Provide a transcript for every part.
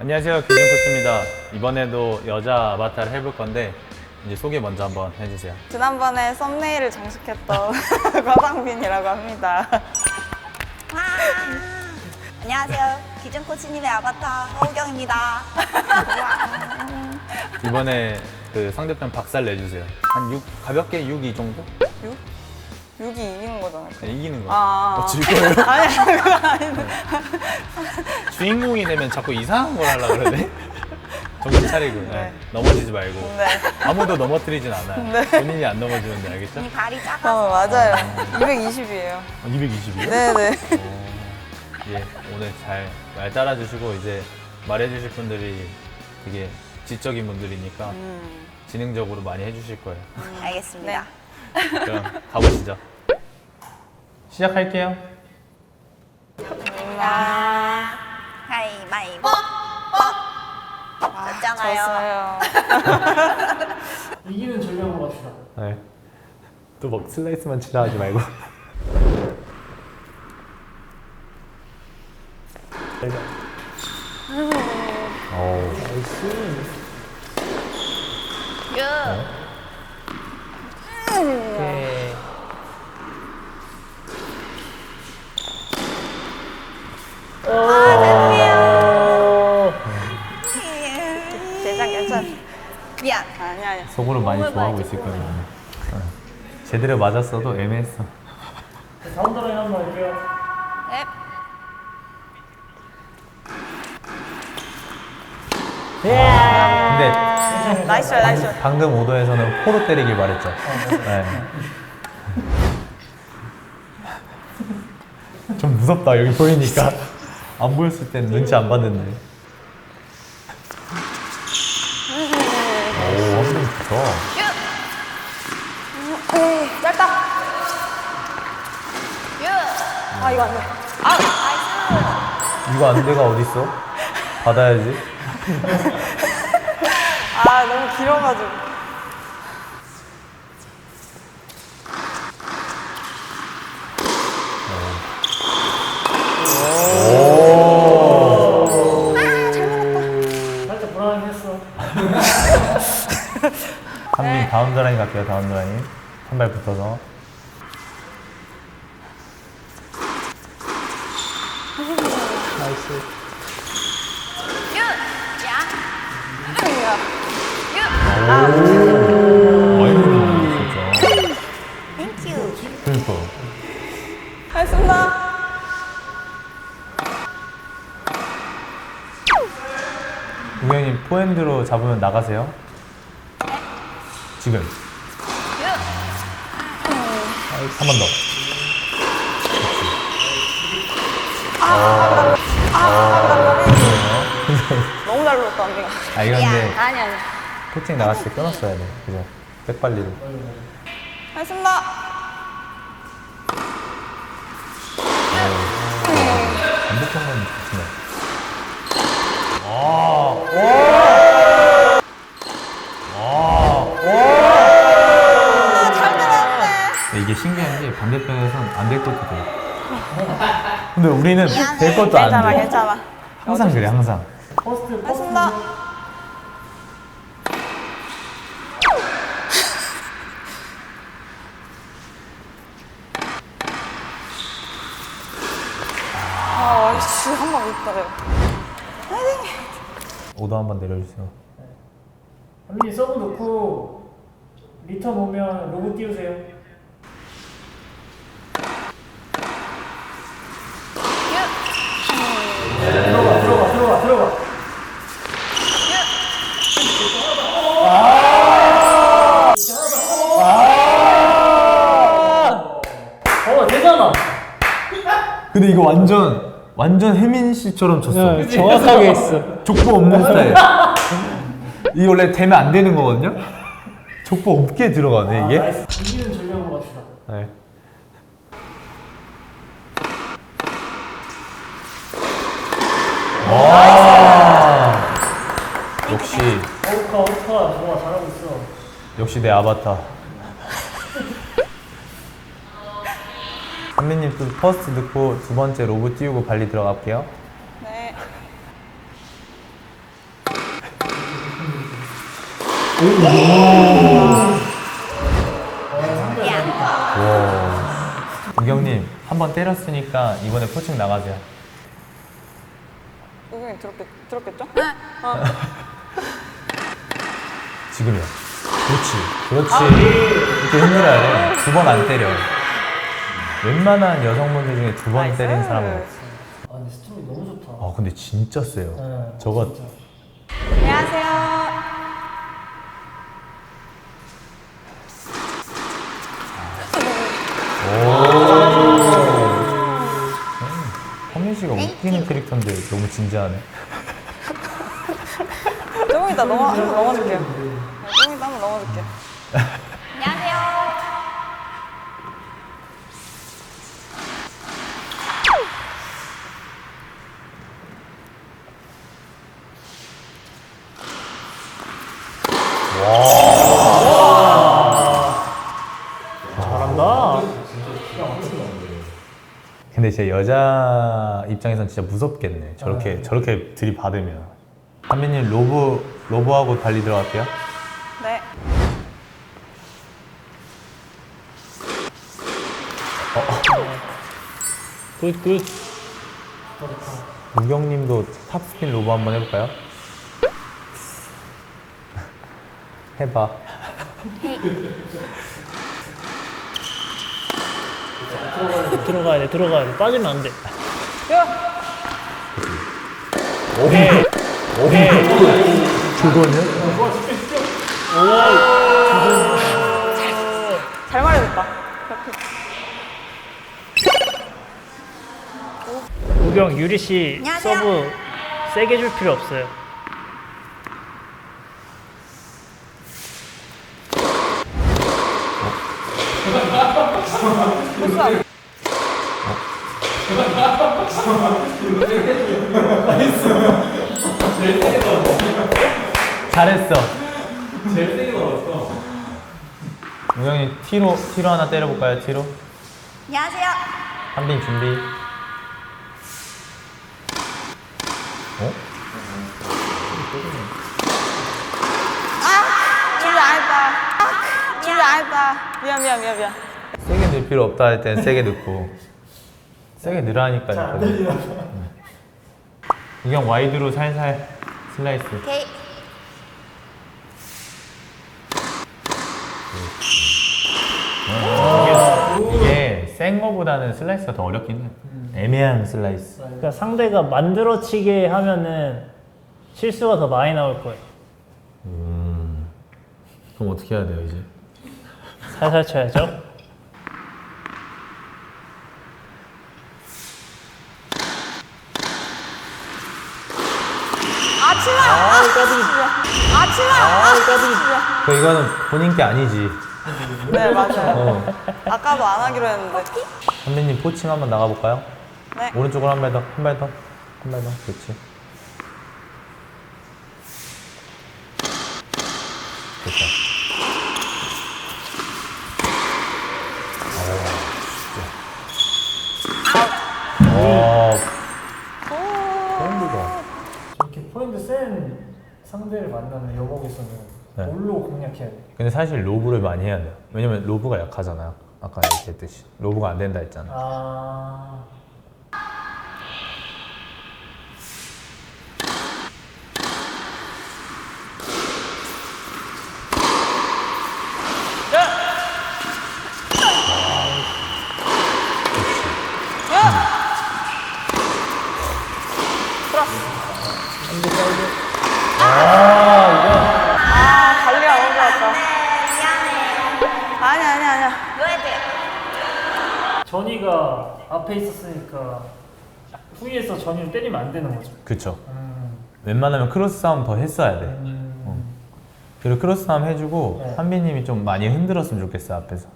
안녕하세요 기준코치입니다 이번에도 여자 아바타를 해볼 건데 이제 소개 먼저 한번 해주세요 지난번에 썸네일을 장식했던 과상빈이라고 합니다. 와! 안녕하세요. 기준 코치님의 아바타 허우경입니다. 이번에 그 상대편 박살 내주세요 한 6, 가볍게 6, 2 정도? 6? 6이 이기는 거잖아요. 네, 이기는 거예요 아. 어, 질 거예요? 아니, 그건 아닌데. 주인공이 되면 자꾸 이상한 걸 하려고 그러네 정신 차리고 네. 네. 넘어지지 말고 네. 아무도 넘어뜨리진 않아요 네. 본인이 안 넘어지면 돼 알겠죠? 이 발이 작아서. 어, 맞아요. 220이에요. 220이요? 네네. 예, 오늘 잘 말 따라주시고 이제 말해주실 분들이 되게 지적인 분들이니까 음. 지능적으로 많이 해주실 거예요. 알겠습니다. 그럼 가보시죠. 시작할게요. 자, 가위바위보. 졌잖아요. 졌어요. 이기는 전략으로 갑시다. 네. 또막 슬라이스만 치다 하지 말고. 오, 유. 오케이. 속으로 많이 좋아하고 있을 거예요. 어. 제대로 맞았어도 애매했어. 다음 드라인 한번 할게요. 넵. 근데 나이스, 나이스. 방금 오도에서는 포로 때리길 바랬죠. 네. 좀 무섭다 여기 보이니까 안 보였을 땐 눈치 안 봤는데. 오 완전 좋다. 유. 짧다. 유. 아, 이거 안 돼. 나이스. 이거 안 돼가 어딨어? 받아야지. 아, 너무 길어가지고. 다음 드라인 갈게요. 다음 드라인 한 발 붙어서. 나이스. 그러니까. 우영님 포핸드로 잡으면 나가세요. 지금. 유. 한번 더. 너무 잘 눌렀다, 언니가. 아 이건 이제 아니, 아니. 코칭 나갔을 때 끊었어야 돼. 그죠? 백발리로. 하겠습니다. 반복한 건 좋지만. 네, 이게 신기한 게 반대편에선 안 될 것도 돼. 근데 우리는 될 것도 안 괜찮아, 돼. 괜찮아. 항상 그래, 항상. 퍼스트, 퍼스트. 하겠습니다. 아, 씨, 한번 있다가요. 오도 한번 내려주세요. 언니 서브 놓고 리턴 오면 로봇 띄우세요. 완전 완전 혜민 씨처럼 쳤어. 정확하게 했어. 족보 없는 스타일. 이게 원래 되면 안 되는 거거든요. 족보 없게 들어가네 이게. 이기는 전략으로 갑시다. 네. 와. 역시 어우카, 어우카. 좋아, 잘하고 있어. 역시 내 아바타. 선배님 또 그 퍼스트 넣고 두 번째 로브 띄우고 발리 들어갈게요. 네. 와. 우경님 한 번 때렸으니까 이번에 포칭 나가세요. 우경이 들었 들었겠죠? 네. 어. 지금요. 그렇지. 그렇지. 이렇게 흔들어야 돼. 두 번 안 때려. 웬만한 여성분들 중에 두 번 때린 사람은 없어. 아 근데 스톰이 너무 좋다. 아 근데 진짜 세요. 네, 저거 진짜. 안녕하세요. 허민 씨가 웃기는 캐릭터인데 너무 진지하네. 조금 이따 넘어, 넘어줄게요. 네, 조금 이따 한번. 안녕하세요. 근데 제 여자 입장에선 진짜 무섭겠네. 저렇게 저렇게 들이받으면. 한민님 로브 로브하고 달리 들어갈게요. 네. 굿 굿. 우경님도 탑스핀 로브 한번 해볼까요? 해봐. 들어가야 돼 들어가야 돼 빠지면 안 돼. 야! 그거는? 잘 말해줬다. 우경 유리 씨 안녕하세요. 서브 세게 줄 필요 없어요. 잘했어. 제일 세게 넣었어. 우경님 티로 티로 하나 때려볼까요? 티로? 안녕하세요. 한빈 준비. 어? 준비 안 했다. 준비 안 했다. 미안, 미안, 미안, 미안. 세게 넣을 필요 없다 할 땐 세게 넣고 세게 넣으라니까 했거든. 우경 와이드로 살살 슬라이스. 오케이. 이게 센 거보다는 슬라이스가 더 어렵긴 해. 애매한 슬라이스. 그러니까 상대가 만들어치게 하면은 실수가 더 많이 나올 거예요. 그럼 어떻게 해야 돼요 이제? 살살 쳐야죠. 아, 치마! 아, 아, 치마! 그 이거는 본인 게 아니지. 네, 맞아요. 어. 아까도 안 하기로 했는데. 선배님 포칭 한번 나가볼까요? 네. 오른쪽으로 한 발 더, 한 발 더, 한 발 더. 그렇지. 됐다. 어, 진짜. 와, 펀드가. 저렇게 포인트 센 만나면 여복에서는 네. 뭘로 공략해야 돼? 근데 사실 로브를 많이 해야 돼요. 왜냐면 로브가 약하잖아요. 아까 얘기했듯이. 로브가 안 된다 했잖아. 아 아, 관리가 너무 좋았다. 미안해. 아니, 아니, 아니야. 뭐야 돼? 전이가 앞에 있었으니까 후위에서 전이를 때리면 안 되는 거죠. 그쵸. 음. 웬만하면 크로스 싸움 더 했어야 돼. 음. 그리고 크로스 싸움 해주고 네. 한빈님이 좀 많이 흔들었으면 좋겠어 앞에서.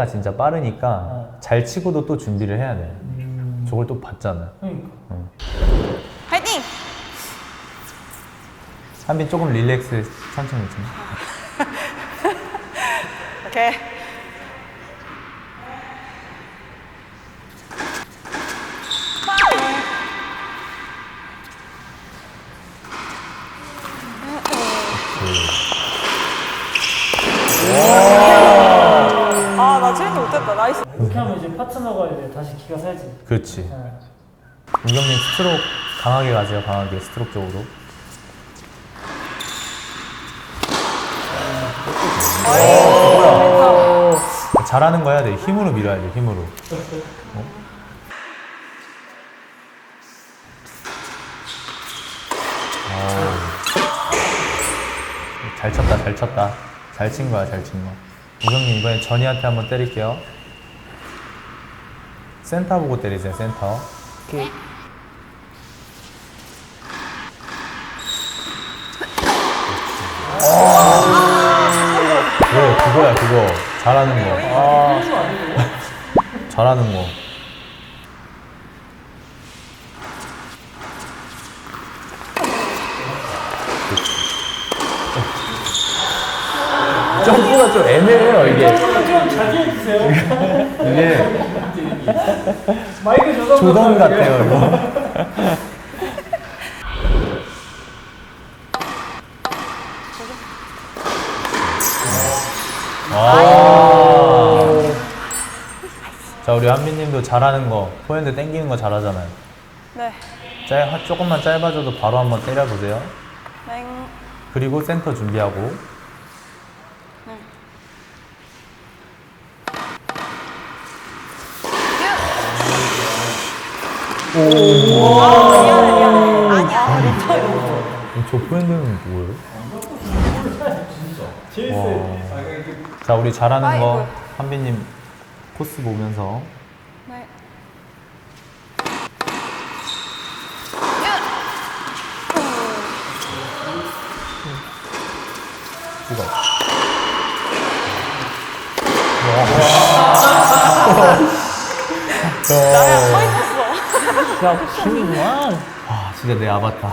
상대가 진짜 빠르니까 어. 잘 치고도 또 준비를 해야 돼. 음. 저걸 또 봤잖아. 그러니까. 화이팅! 한빈 조금 릴렉스 천천히 좀. 오케이. 아, 나 체인지 못했다. 나이스. 이렇게 하면 이제 파트너가 이제 다시 기가 살지. 그렇지. 네. 우경님 스트로크 강하게 가세요. 강하게 스트로크 쪽으로. 오. 잘하는 거 해야 돼. 힘으로 밀어야 돼. 힘으로. 어? 잘 쳤다, 잘 쳤다. 잘 친 거야, 잘 친 거. 우경님 이번엔 전이한테 한번 때릴게요. 센터 보고 때리세요, 센터. 오케이. 그래, 그거야, 그거. 잘하는 거. 아, 잘하는 거. 점프가 좀 애매해요, 이게. 좀 자제해 주세요. 이게 마이크 조정 조던 같아요, 이거. 와. 자, 우리 한빈님도 잘하는 거, 포핸드 땡기는 거 잘하잖아요. 네. 짧, 조금만 짧아져도 바로 한번 때려보세요. 맹. 그리고 센터 준비하고. 미안해, 미안해. 아니야. 저 포핸드는 뭐예요? 와. 자, 우리 잘하는 거 아이고. 한빈님 코스 보면서 네. 찍어. 나야 서 있었어. 야, 힘이구만. 아, 진짜 내 아바타.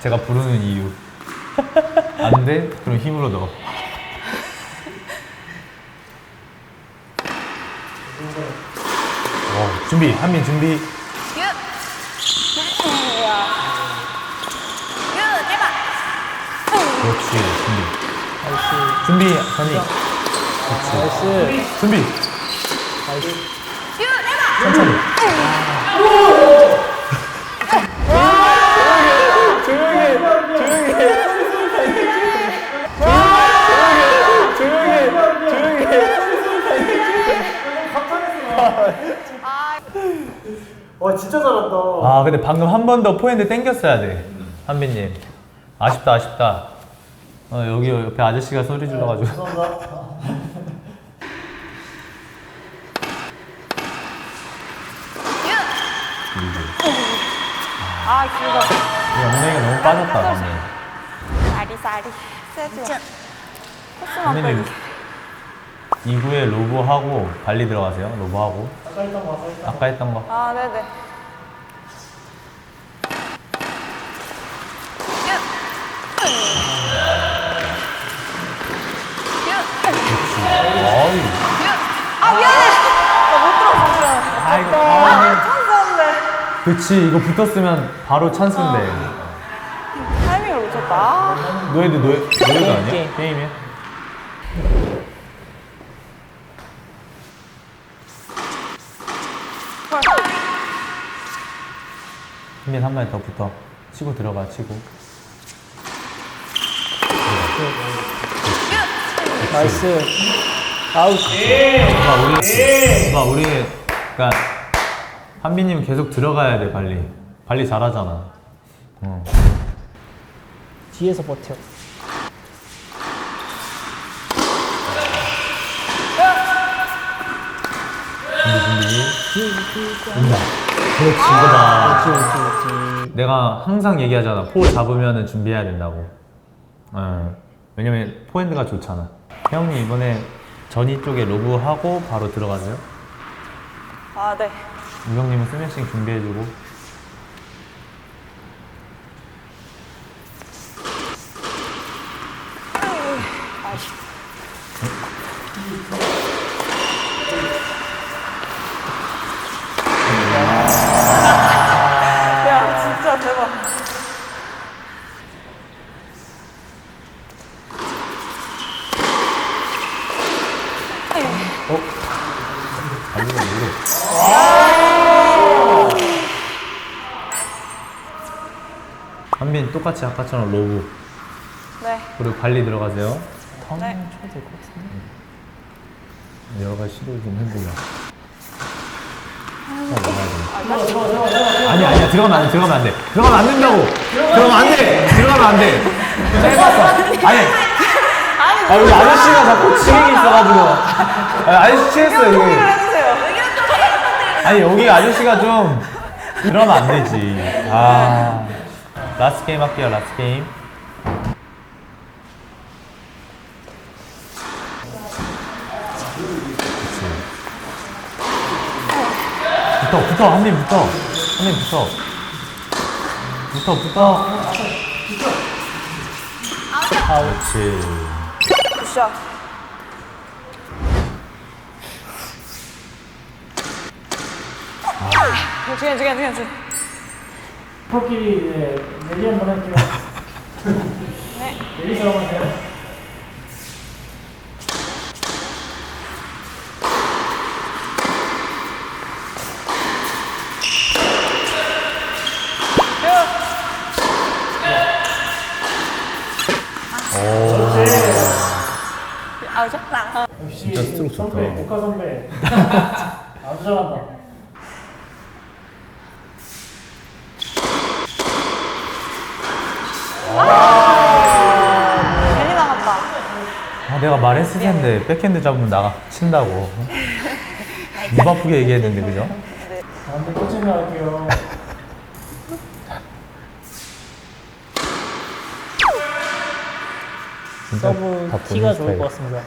제가 부르는 이유. 안 돼? 그럼 힘으로 넣어. 어, 준비, 한민 준비. 유. 야. 유, 대박. 그렇지, 준비. 준비, 선이. 나이스. 준비. 유, 대박. 천천히. 와, 진짜 잘한다. 아, 근데 방금 한 번 더 포핸드 땡겼어야 돼. 한빈님. 아쉽다, 아쉽다. 어, 여기 옆에 아저씨가 소리 질러가지고. 감사합니다. 아, 길다. 이 엉덩이가 너무 빠졌다, 방금. 쌀이, 쌀이. 세지 마. 코스만. 2구에 로브하고 발리 들어가세요. 로브하고. 아까 했던 거, 아까 했던 거. 아까 했던 거. 아, 네네. 어이. 아, 미안해. 나못 들어서 미안해. 아이고. 아. 그치, 이거 붙었으면 바로 찬스인데. 타이밍을 놓쳤다. 노예드 노예, 노예드 아니야? 게임. 게임이야? 헐. 한빈 한 마리 더 붙어. 치고 들어가, 치고. 나이스. 아웃. 봐, 우리, 봐, 우리, 그니까, 한빈님 계속 들어가야 돼, 발리. 발리 잘하잖아. 어. 뒤에서 버텨. 준비, 준비. 온다. 그렇지, 이거다. 그렇지, 그렇지, 그렇지. 내가 항상 얘기하잖아. 포 잡으면 준비해야 된다고. 어. 왜냐면 포핸드가 좋잖아. 형님 이번에 전이 쪽에 로브하고 바로 들어가세요. 아, 네. 우경님은 스매싱 준비해주고. 야, 똑같이 아까처럼 로브 네. 그리고 발리 들어가세요. 턴 네. 쳐도 될 것 같은데. 여러 가지 시도 좀 해보자. 어, 나가야 돼. 아니 아니야 들어가면 안 돼. 들어가면 안 돼. 들어가면 안 된다고. 들어가면 안 돼. 들어가면 안 돼. 짧았어. 아니. 아 여기 아저씨가 자꾸 치행이 있어가지고. 아니, 아저씨 취했어요 여기. 아니 여기 아저씨가 좀 이러면 안 되지. 아 라스트 게임 할게요. 라스트 게임. 붙어 붙어 한빈 붙어 한빈 붙어 붙어 붙어. 아 그렇지. 굿샷. 괜찮아, 괜찮아, 괜찮아. 이제 내리 한번 할게요. 내리 들어가세요. 아, 저? 역시 진짜 스트로크 좋다. 선배, 국가 선배. 아주 잘한다. 괜히 나갔다. 아, 내가 말했을 텐데 백핸드 잡으면 나가 친다고. 입 아프게 얘기했는데 그죠? 다음에 또 생각할게요. 진짜 서브 다 본인 좋을 스타일. 것 같습니다.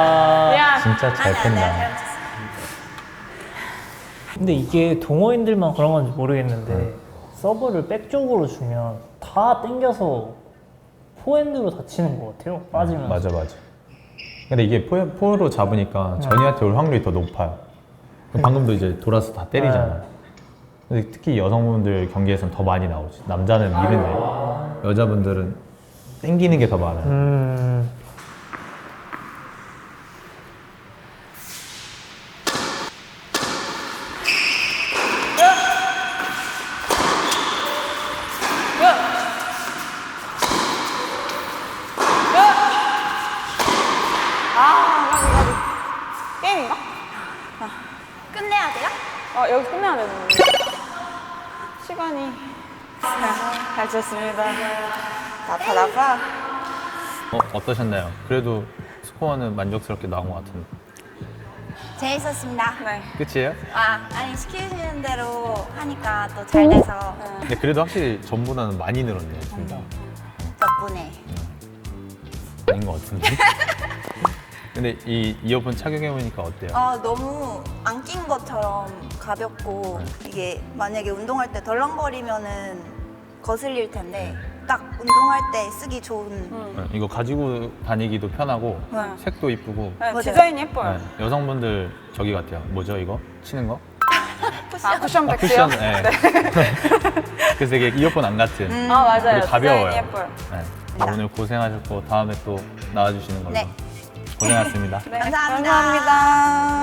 와. 미안. 진짜 잘 팬다. 근데 이게 동호인들만 그런 건지 모르겠는데 서브를 백 쪽으로 주면 다 땡겨서 포핸드로 다치는 것 같아요. 빠지면. 맞아 맞아. 근데 이게 포, 포로 잡으니까 전이한테 올 확률이 더 높아요. 그럼 방금도 이제 돌아서 다 때리잖아. 네. 근데 특히 여성분들 경기에서는 더 많이 나오지. 남자는 미는데 여자분들은 땡기는 게 더 많아요. 음. 아, 가비, 가비. 게임인가? 끝내야 돼요? 어, 여기 끝내야 되는데. 시간이. 쳤습니다. 나파, 나파. 어, 어떠셨나요? 그래도 스코어는 만족스럽게 나온 것 같은데. 재밌었습니다. 네. 끝이에요? 아, 아니 시키시는 대로 하니까 또 잘 돼서 근데 그래도 확실히 전보다는 많이 늘었네요, 진짜. 덕분에 아닌 것 같은데. 근데 이 이어폰 착용해보니까 어때요? 어, 너무 안 낀 것처럼 가볍고 이게 만약에 운동할 때 덜렁거리면은 거슬릴 텐데 딱 운동할 때 쓰기 좋은 네, 이거 가지고 다니기도 편하고 네. 색도 이쁘고 네, 맞아요. 디자인이 예뻐요. 네, 여성분들 저기 같아요. 뭐죠 이거? 치는 거? 아, 쿠션 아, 백스요? 쿠션. 네. 그래서 이게 이어폰 안 같은. 아, 맞아요. 그리고 가벼워요. 예뻐요. 네. 오늘 고생하셨고 다음에 또 나와주시는 걸로. 네. 고생하셨습니다. 네, 감사합니다. 감사합니다.